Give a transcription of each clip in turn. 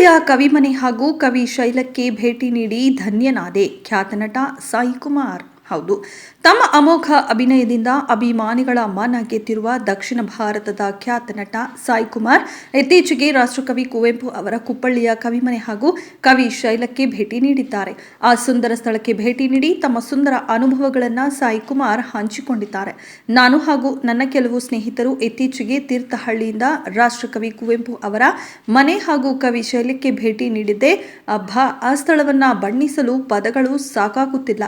ಕುಪ್ಪಳ್ಳಿಯ ಕವಿಮನೆ ಹಾಗೂ ಕವಿ ಶೈಲಕ್ಕೆ ಭೇಟಿ ನೀಡಿ ಧನ್ಯನಾದೆ. ಖ್ಯಾತ ನಟ ಸಾಯಿ ಕುಮಾರ್ ಹೌದು. ತಮ್ಮ ಅಮೋಘ ಅಭಿನಯದಿಂದ ಅಭಿಮಾನಿಗಳ ಮನ ಗೆದ್ದಿರುವ ದಕ್ಷಿಣ ಭಾರತದ ಖ್ಯಾತ ನಟ ಸಾಯಿ ಕುಮಾರ್, ಇತ್ತೀಚೆಗೆ ರಾಷ್ಟ್ರಕವಿ ಕುವೆಂಪು ಅವರ ಕುಪ್ಪಳ್ಳಿಯ ಕವಿಮನೆ ಹಾಗೂ ಕವಿ ಶೈಲಕ್ಕೆ ಭೇಟಿ ನೀಡಿದ್ದಾರೆ. ಆ ಸುಂದರ ಸ್ಥಳಕ್ಕೆ ಭೇಟಿ ನೀಡಿ ತಮ್ಮ ಸುಂದರ ಅನುಭವಗಳನ್ನು ಸಾಯಿ ಕುಮಾರ್ ಹಂಚಿಕೊಂಡಿದ್ದಾರೆ. ನಾನು ಹಾಗೂ ನನ್ನ ಕೆಲವು ಸ್ನೇಹಿತರು ಇತ್ತೀಚೆಗೆ ತೀರ್ಥಹಳ್ಳಿಯಿಂದ ರಾಷ್ಟ್ರಕವಿ ಕುವೆಂಪು ಅವರ ಮನೆ ಹಾಗೂ ಕವಿ ಶೈಲಕ್ಕೆ ಭೇಟಿ ನೀಡಿದ್ದೆ, ಅಬ್ಬಾ, ಆ ಸ್ಥಳವನ್ನು ಬಣ್ಣಿಸಲು ಪದಗಳು ಸಾಕಾಗುತ್ತಿಲ್ಲ.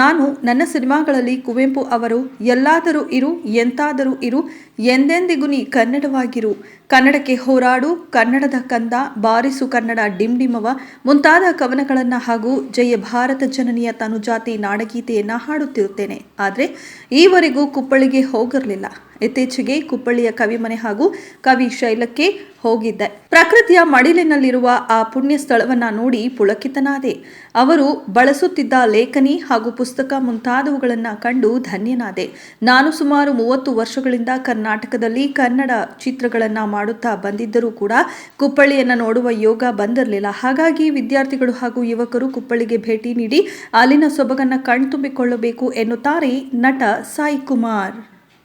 ನಾನು ನನ್ನ ಸಿನಿಮಾಗಳಲ್ಲಿ ಕುವೆಂಪು ಅವರು, ಎಲ್ಲಾದರೂ ಇರು, ಎಂತಾದರೂ ಇರು, ಎಂದೆಂದಿಗೂ ನೀ ಕನ್ನಡವಾಗಿರು. ಕನ್ನಡಕ್ಕೆ ಹೋರಾಡು, ಕನ್ನಡದ ಕಂದ, ಬಾರಿಸು ಕನ್ನಡ ಡಿಂಡಿಮವ. ಮುಂತಾದ ಕವನಗಳನ್ನು ಹಾಗೂ ಜಯ ಭಾರತ ಜನನಿಯ ತನುಜಾತಿ ನಾಡಗೀತೆಯನ್ನು ಹಾಡುತ್ತಿರುತ್ತೇನೆ. ಆದರೆ, ಈವರೆಗೂ ಕುಪ್ಪಳಿಗೆ ಹೋಗಿರಲಿಲ್ಲ. ಇತ್ತೀಚೆಗೆ ಕುಪ್ಪಳ್ಳಿಯ ಕವಿಮನೆ ಹಾಗೂ ಕವಿ ಶೈಲಕ್ಕೆ ಹೋಗಿದ್ದೆ. ಪ್ರಕೃತಿಯ ಮಡಿಲಿನಲ್ಲಿರುವ ಆ ಪುಣ್ಯ ಸ್ಥಳವನ್ನ ನೋಡಿ ಪುಳಕಿತನಾದೆ. ಅವರು ಬಳಸುತ್ತಿದ್ದ ಲೇಖನಿ ಹಾಗೂ ಪುಸ್ತಕ ಮುಂತಾದವುಗಳನ್ನು ಕಂಡು ಧನ್ಯನಾದೆ. ನಾನು ಸುಮಾರು ಮೂವತ್ತು ವರ್ಷಗಳಿಂದ ಕರ್ನಾಟಕದಲ್ಲಿ ಕನ್ನಡ ಚಿತ್ರಗಳನ್ನು ಮಾಡುತ್ತಾ ಬಂದಿದ್ದರೂ ಕೂಡ ಕುಪ್ಪಳ್ಳಿಯನ್ನು ನೋಡುವ ಯೋಗ ಬಂದಿರಲಿಲ್ಲ. ಹಾಗಾಗಿ ವಿದ್ಯಾರ್ಥಿಗಳು ಹಾಗೂ ಯುವಕರು ಕುಪ್ಪಳ್ಳಿಗೆ ಭೇಟಿ ನೀಡಿ ಅಲ್ಲಿನ ಸೊಬಗನ್ನು ಕಣ್ತುಂಬಿಕೊಳ್ಳಬೇಕು ಎನ್ನುತ್ತಾರೆ ನಟ ಸಾಯಿ ಕುಮಾರ್